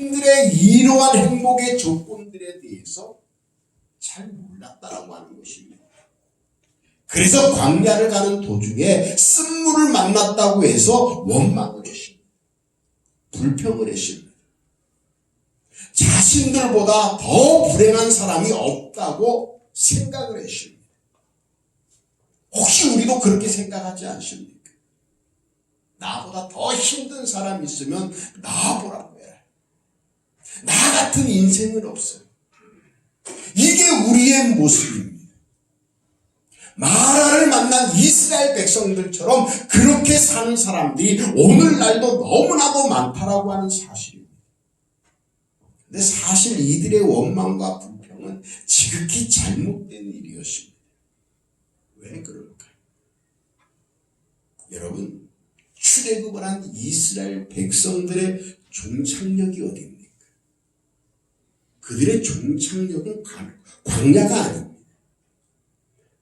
자신들의 이러한 행복의 조건들에 대해서 잘 몰랐다라고 하는 것입니다. 그래서 광야를 가는 도중에 쓴물을 만났다고 해서 원망을 했습니다. 불평을 했습니다. 자신들보다 더 불행한 사람이 없다고 생각을 했습니다. 혹시 우리도 그렇게 생각하지 않습니까? 나보다 더 힘든 사람이 있으면 나보라고. 나 같은 인생은 없어요. 이게 우리의 모습입니다. 마라를 만난 이스라엘 백성들처럼 그렇게 사는 사람들이 오늘날도 너무나도 많다라고 하는 사실입니다. 근데 사실 이들의 원망과 불평은 지극히 잘못된 일이었습니다. 왜 그럴까요? 여러분, 출애굽을 한 이스라엘 백성들의 종착역이 어디입니까? 그들의 종착역은 광- 광야가 아닙니다.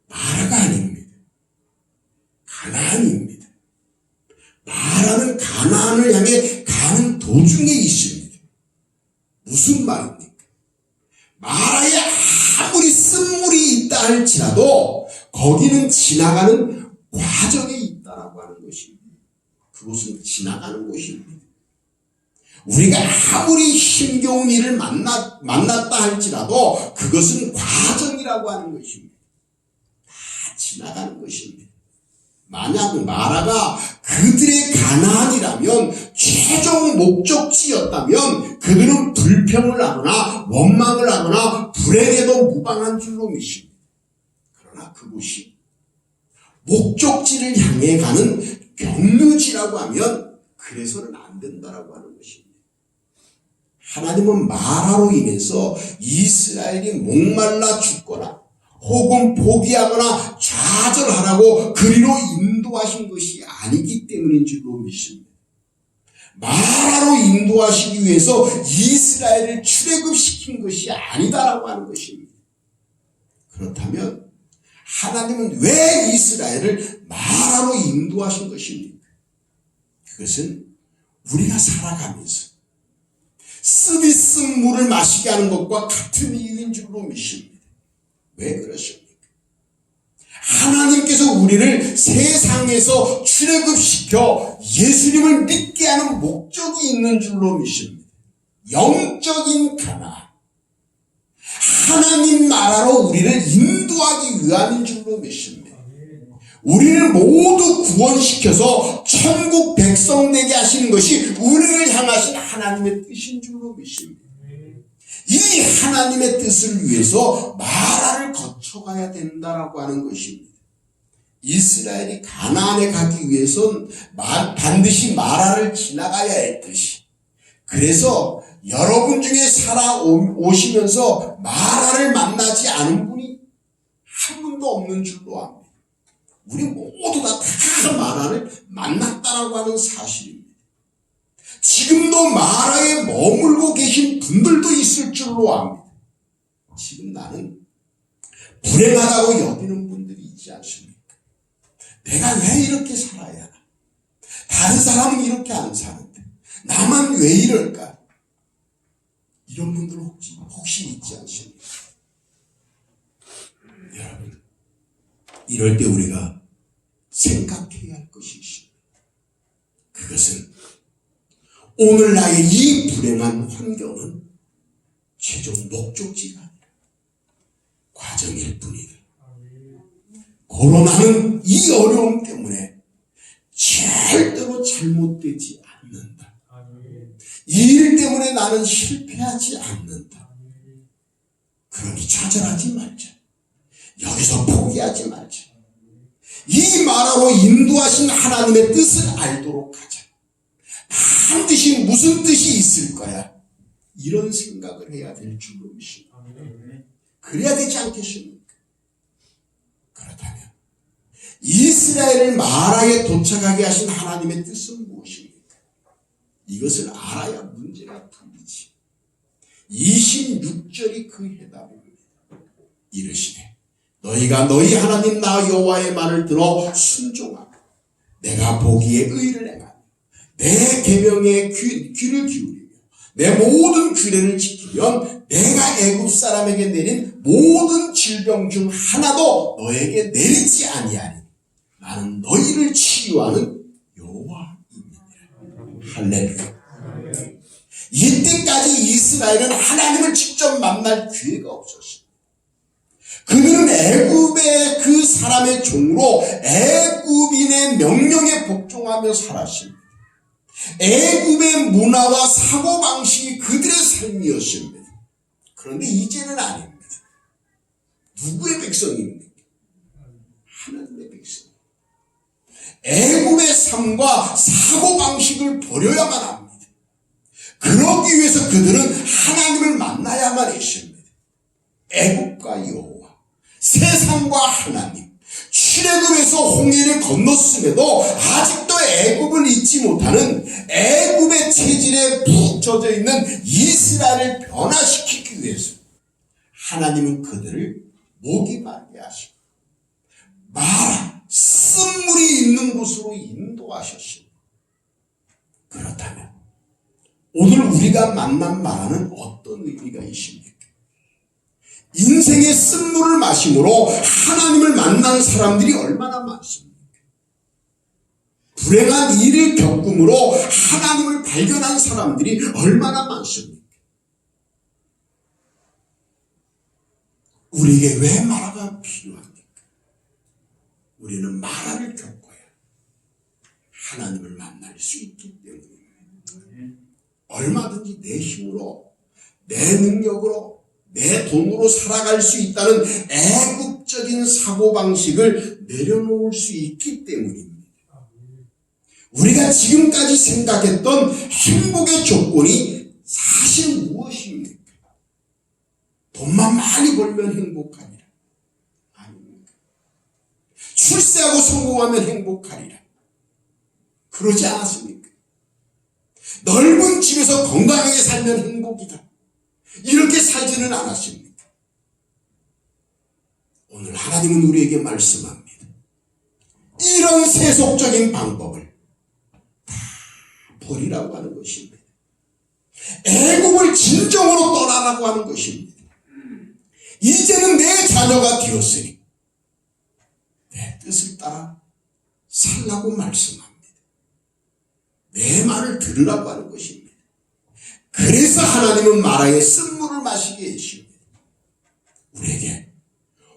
마라가 아닙니다. 가나안입니다. 마라는 가나안을 향해 가는 도중에 있습니다. 무슨 말입니까? 마라에 아무리 쓴물이 있다 할지라도 거기는 지나가는 과정에 있다라고 하는 것입니다. 그곳은 지나가는 곳입니다. 우리가 아무리 힘겨운 일을 만났, 만났다 할지라도 그것은 과정이라고 하는 것입니다. 다 지나가는 것입니다. 만약 마라가 그들의 가난이라면 최종 목적지였다면 그들은 불평을 하거나 원망을 하거나 불행에도 무방한 줄로 믿습니다. 그러나 그곳이 목적지를 향해 가는 경유지라고 하면 그래서는 안 된다라고 하는. 하나님은 마라로 인해서 이스라엘이 목말라 죽거나 혹은 포기하거나 좌절하라고 그리로 인도하신 것이 아니기 때문인 줄로 믿습니다. 마라로 인도하시기 위해서 이스라엘을 출애굽시킨 것이 아니다라고 하는 것입니다. 그렇다면 하나님은 왜 이스라엘을 마라로 인도하신 것입니까? 그것은 우리가 살아가면서 쓰디쓴 물을 마시게 하는 것과 같은 이유인 줄로 믿습니다. 왜 그러십니까? 하나님께서 우리를 세상에서 출애굽시켜 예수님을 믿게 하는 목적이 있는 줄로 믿습니다. 영적인 가나. 하나님 나라로 우리를 인도하기 위함인 줄로 믿습니다. 우리를 모두 구원시켜서 천국 백성 되게 하시는 것이 우리를 향하신 하나님의 뜻인 믿습니다. 이 하나님의 뜻을 위해서 마라를 거쳐가야 된다라고 하는 것입니다. 이스라엘이 가나안에 가기 위해선 마- 반드시 마라를 지나가야 했듯이 그래서 여러분 중에 살아오시면서 마라를 만나지 않은 분이 한 분도 없는 줄로 압니다. 우리 모두 다, 다 마라를 만났다라고 하는 사실입니다. 지금도 마라에 머물고 계신 분들도 있을 줄로 압니다. 지금 나는 불행하다고 여기는 분들이 있지 않습니까? 내가 왜 이렇게 살아야? 다른 사람은 이렇게 안 사는데 나만 왜 이럴까? 이런 분들 혹시, 혹시 있지 않습니까? 여러분, 이럴 때 우리가 생각해야 할 것이 있습니다. 그것은 오늘 나의 이 불행한 환경은 최종 목적지가 아니라 과정일 뿐이다. 코로나는 이 어려움 때문에 절대로 잘못되지 않는다. 이 일 때문에 나는 실패하지 않는다. 그러니 좌절하지 말자. 여기서 포기하지 말자. 이 말하로 인도하신 하나님의 뜻을 알도록 하자. 반드시 무슨 뜻이 있을 거야. 이런 생각을 해야 될 믿습니다. 그래야 되지 않겠습니까? 그렇다면 이스라엘을 마라에 도착하게 하신 하나님의 뜻은 무엇입니까? 이것을 알아야 문제가 풀리지. 26절이 그 해답입니다. 이르시되 너희가 너희 하나님 나 여호와의 말을 들어 순종하고 내가 보기에 의를 행하며 내 계명에 귀, 귀를 기울이며 내 모든 규례를 지키면 내가 애굽 사람에게 내린 모든 질병 중 하나도 너에게 내리지 아니하니 나는 너희를 치유하는 여호와입니다. 할렐루야. 이때까지 이스라엘은 하나님을 직접 만날 기회가 없었습니다. 그들은 애굽의 그 사람의 종으로 애굽인의 명령에 복종하며 살았습니다. 애굽의 문화와 사고방식이 그들의 삶이었습니다. 그런데 이제는 아닙니다. 누구의 백성입니까? 하나님의 백성. 애굽의 삶과 사고방식을 버려야만 합니다. 그러기 위해서 그들은 하나님을 만나야만 했습니다. 애굽과 여호와, 세상과 하나님, 출애굽에서 홍해를 건넜음에도 아직도 애굽을 잊지 못하는 애굽의 체질에 푹 젖어 있는 이스라엘을 변화시키기 위해서 하나님은 그들을 목이 마르게 하시고 마라 쓴물이 있는 곳으로 인도하셨습니다. 그렇다면 오늘 우리가 만난 마라는 어떤 의미가 있습니까? 인생의 쓴물을 마심으로 하나님을 만난 사람들이 얼마나 많습니까? 불행한 일을 겪음으로 하나님을 발견한 사람들이 얼마나 많습니까? 우리에게 왜 마라가 필요합니까? 우리는 마라를 겪어야 하나님을 만날 수 있기 때문입니다. 얼마든지 내 힘으로, 내 능력으로, 내 돈으로 살아갈 수 있다는 애국적인 사고방식을 내려놓을 수 있기 때문입니다. 우리가 지금까지 생각했던 행복의 조건이 사실 무엇입니까? 돈만 많이 벌면 행복하리라. 아닙니까? 출세하고 성공하면 행복하리라. 그러지 않았습니까? 넓은 집에서 건강하게 살면 행복이다. 이렇게 살지는 않았습니까? 오늘 하나님은 우리에게 말씀합니다. 이런 세속적인 방법을 다 버리라고 하는 것입니다. 애국을 진정으로 떠나라고 하는 것입니다. 이제는 내 자녀가 되었으니 내 뜻을 따라 살라고 말씀합니다. 내 말을 들으라고 하는 것입니다. 그래서 하나님은 마라의 쓴물을 마시게 해주십니다. 우리에게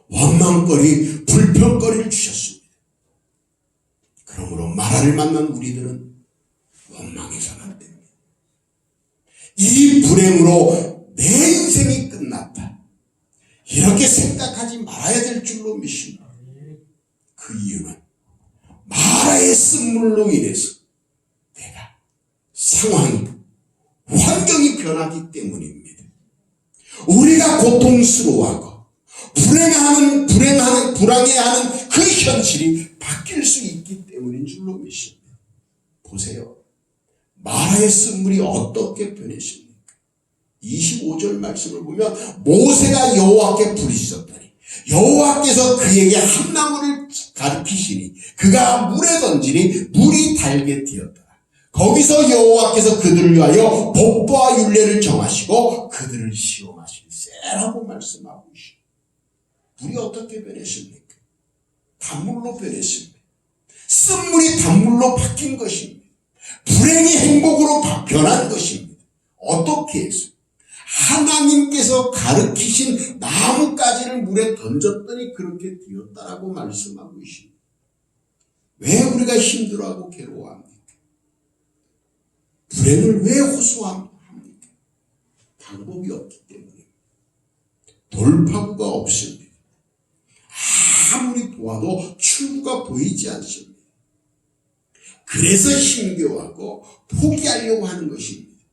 원망거리, 불평거리를 주셨습니다. 그러므로 마라를 만난 우리들은 원망해서는 안 됩니다. 이 불행으로 내 인생이 끝났다. 이렇게 생각하지 말아야 될 줄로 믿습니다. 그 이유는 마라의 쓴물로 인해서 내가 상황이 환경이 변하기 때문입니다. 우리가 고통스러워하고 불행하는 불행하는 불안해하는 그 현실이 바뀔 수 있기 때문인 줄로 믿습니다. 보세요. 마라의 쓴물이 어떻게 변했습니까? 25절 말씀을 보면 모세가 여호와께 부르짖었더니 여호와께서 그에게 한 나무를 가르치시니 그가 물에 던지니 물이 달게 되었더라. 거기서 여호와께서 그들을 위하여 법과 율례를 정하시고 그들을 시험하실세라고 말씀하고 계시오. 물이 어떻게 변했습니까? 단물로 변했습니다. 쓴물이 단물로 바뀐 것입니다. 불행이 행복으로 바- 변한 것입니다. 어떻게 해서? 하나님께서 가르치신 나뭇가지를 물에 던졌더니 그렇게 되었다라고 말씀하고 계십니다. 왜 우리가 힘들어하고 괴로워합니까? 불행을 왜 호소합니까? 방법이 없기 때문입니다. 돌파구가 없습니다. 아무리 보아도 출구가 보이지 않습니다. 그래서 힘겨워하고 포기하려고 하는 것입니다.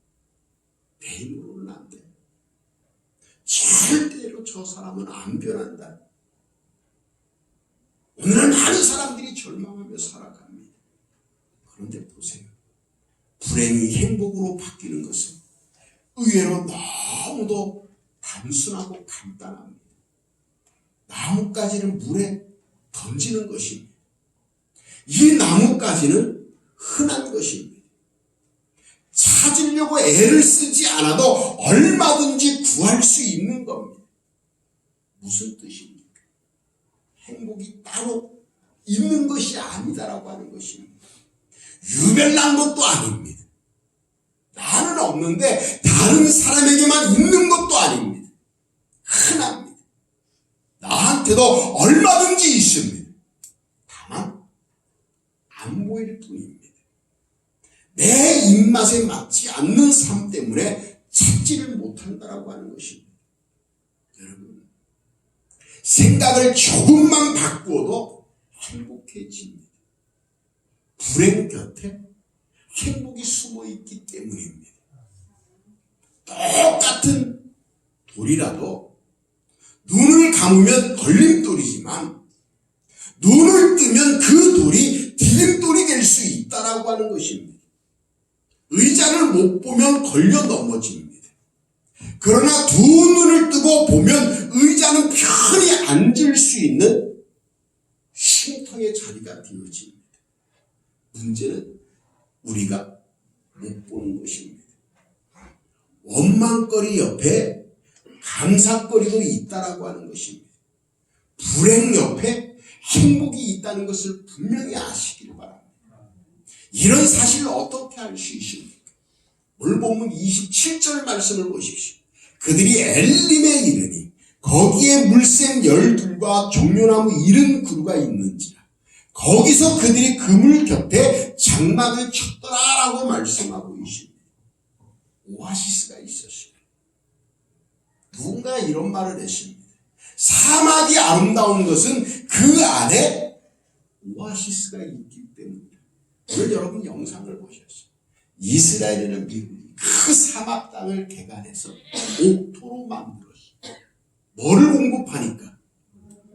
내 힘으로는 안 돼. 절대로 저 사람은 안 변한다. 오늘은 많은 사람들이 절망하며 살아갑니다. 그런데 보세요. 불행이 행복으로 바뀌는 것은 의외로 너무도 단순하고 간단합니다. 나뭇가지를 물에 던지는 것입니다. 이 나뭇가지는 흔한 것입니다. 찾으려고 애를 쓰지 않아도 얼마든지 구할 수 있는 겁니다. 무슨 뜻입니까? 행복이 따로 있는 것이 아니다라고 하는 것입니다. 유별난 것도 아닙니다. 나는 없는데 다른 사람에게만 있는 것도 아닙니다. 흔합니다. 나한테도 얼마든지 있습니다. 다만 안 보일 뿐입니다. 내 입맛에 맞지 않는 삶 때문에 찾지를 못한다라고 하는 것입니다. 여러분, 생각을 조금만 바꾸어도 행복해집니다. 불행 곁에 행복이 숨어 있기 때문입니다. 똑같은 돌이라도 눈을 감으면 걸림돌이지만 눈을 뜨면 그 돌이 디딤돌이 될 수 있다라고 하는 것입니다. 의자를 못 보면 걸려 넘어집니다. 그러나 두 눈을 뜨고 보면 의자는 편히 앉을 수 있는 쉼터의 자리가 되어집니다. 문제는 우리가 못 보는 것입니다. 원망거리 옆에 감사거리도 있다라고 하는 것입니다. 불행 옆에 행복이 있다는 것을 분명히 아시길 바랍니다. 이런 사실을 어떻게 알 수 있습니까? 오늘 본문 27절 말씀을 보십시오. 그들이 엘림에 이르니 거기에 물샘 열둘과 종려나무 이른 그루가 있는지라 거기서 그들이 그물 곁에 장막을 쳤더라라고 말씀하고 있습니다. 오아시스가 있었습니다. 누군가 이런 말을 했습니다. 사막이 아름다운 것은 그 안에 오아시스가 있기 때문이다. 오늘 여러분 영상을 보셨어요. 이스라엘에는 미국이 그 사막 땅을 개간해서 옥토로 만들었어요. 뭐를 공급하니까?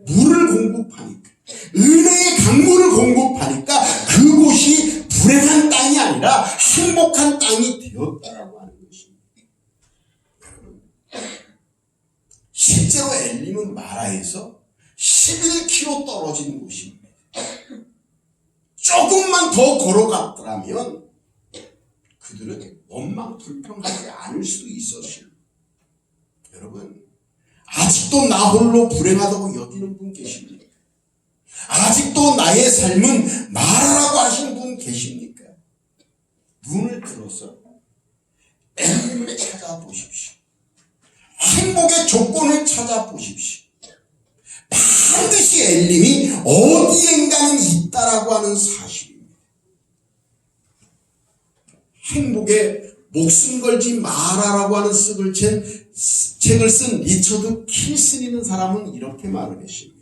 물을 공급하니까. 은혜의 강물을 공급하니까 그곳이 불행한 땅이 아니라 행복한 땅이 되었다라고 하는 것입니다. 실제로 엘림은 마라에서 11km 떨어진 곳입니다. 조금만 더 걸어갔더라면 그들은 원망 불평하지 않을 수도 있었어요. 여러분, 아직도 나 홀로 불행하다고 여기는 분 계십니까? 아직도 나의 삶은 마라라고 하시는 분 계십니까? 눈을 들어서 엘림을 찾아보십시오. 행복의 조건을 찾아보십시오. 반드시 엘림이 어디엔가는 있다라고 하는 사실입니다. 행복에 목숨 걸지 마라라고 하는 챈 책을 쓴 리처드 킬슨이는 사람은 이렇게 말을 했습니다.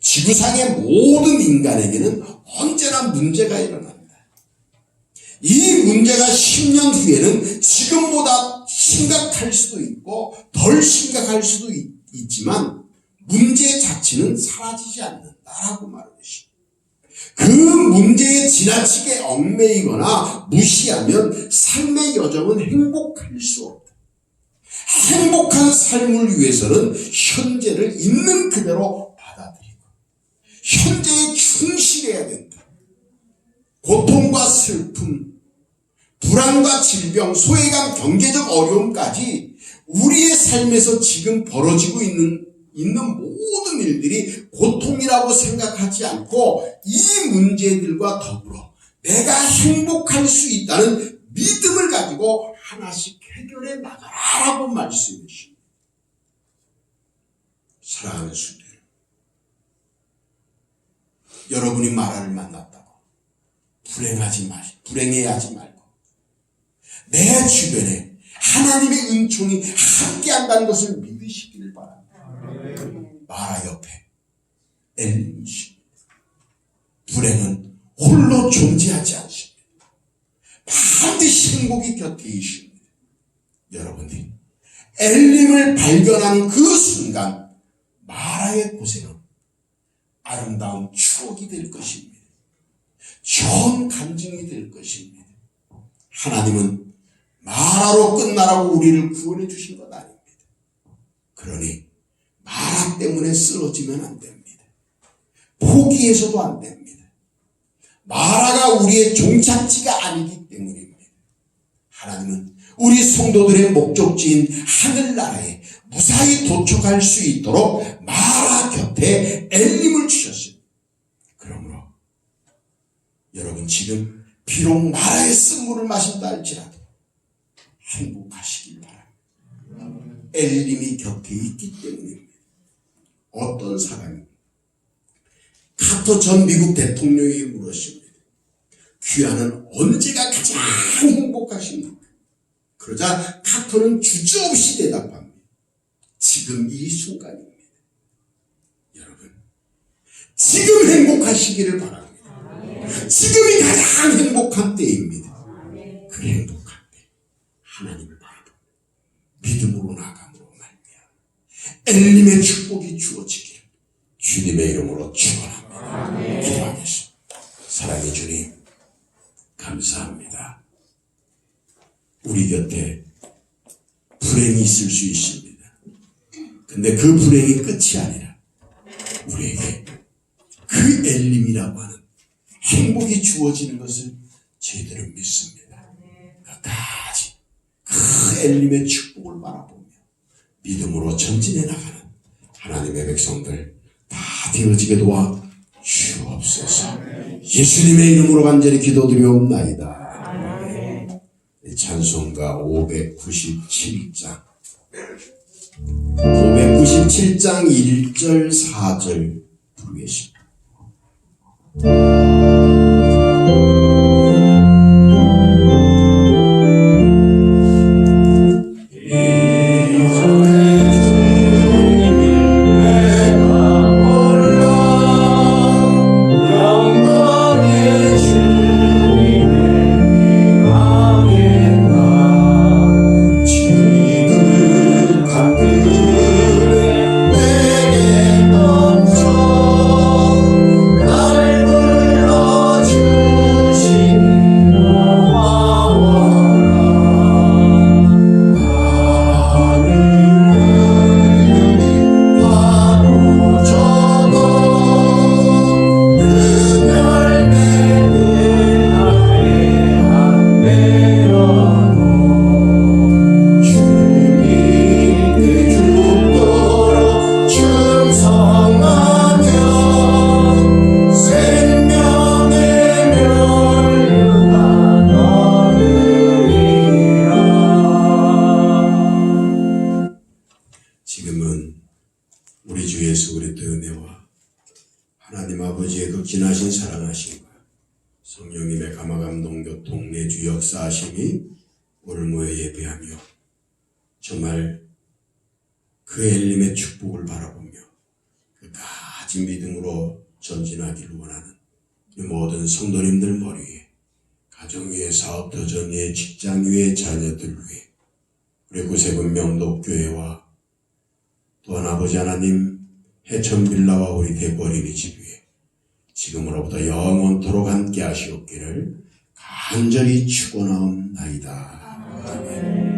지구상의 모든 인간에게는 언제나 문제가 일어난다. 이 문제가 10년 후에는 지금보다 심각할 수도 있고 덜 심각할 수도 있, 있지만 문제 자체는 사라지지 않는다라고 말을 했습니다. 그 문제에 지나치게 얽매이거나 무시하면 삶의 여정은 행복할 수 없다. 행복한 삶을 위해서는 현재를 있는 그대로 받아들이고 현재에 충실해야 된다. 고통과 슬픔, 불안과 질병, 소외감, 경제적 어려움까지 우리의 삶에서 지금 벌어지고 있는 있는 모든 일들이 고통이라고 생각하지 않고 이 문제들과 더불어 내가 행복할 수 있다는 믿음을 가지고 하나씩 해결해 나가라라고 말씀해 주십니다. 사랑하는 수들 여러분이 마라를 만났다고 불행하지 마 불행해하지 말고 내 주변에 하나님의 은총이 함께한다는 것을 바랍니다. 마라 옆에 엘리이십니다. 불행은 홀로 존재하지 않습니다. 반드시 행복이 곁에 있습니다. 여러분들이 엘림을 발견하는 그 순간 마라의 고생은 아름다운 추억이 될 것입니다. 좋은 간증이 될 것입니다. 하나님은 마라로 끝나라고 우리를 구원해 주신 것 아닙니다. 그러니 마라 때문에 쓰러지면 안 됩니다. 포기해서도 안 됩니다. 마라가 우리의 종착지가 아니기 때문입니다. 하나님은 우리 성도들의 목적지인 하늘나라에 무사히 도착할 수 있도록 마라 곁에 엘림을 주셨습니다. 그러므로 여러분 지금 비록 마라의 쓴물을 마신다 할지라도 행복하시길 바랍니다. 엘림이 곁에 있기 때문입니다. 어떤 사람이 카터 전 미국 대통령이 물었습니다. 귀하는 언제가 가장 행복하십니까? 그러자 카터는 주저없이 대답합니다. 지금 이 순간입니다. 여러분, 지금 행복하시기를 바랍니다. 지금이 가장 행복한 때입니다. 그 행복한 때 하나님을 바라보고 믿음으로 말미암아 엘림의 축복이 주어지기를 주님의 이름으로 축원합니다. 기도하겠습니다. 사랑의 주님 감사합니다. 우리 곁에 불행이 있을 수 있습니다. 근데 그 불행이 끝이 아니라 우리에게 그 엘림이라고 하는 행복이 주어지는 것을 저희들은 믿습니다. 끝까지 그 엘림의 축복을 바라보며 믿음으로 전진해 나가는 하나님의 백성들 다 되어지게 도와 주옵소서. 예수님의 이름으로 간절히 기도드리옵나이다. 이 찬송가 597장 597장 1절 4절 부르겠습니다. 정말 그 엘림의 축복을 바라보며 끝까지 믿음으로 전진하기를 원하는 이 모든 성도님들 머리 위에 가정 위에 사업 도전 위에 직장 위에 자녀들 위에 우리 구세군 명독교회와 또한 아버지 하나님 해천 빌라와 우리 대구 어린이집 위에 지금으로부터 영원토록 함께 하시옵기를 간절히 축원하옵나이다. 아멘.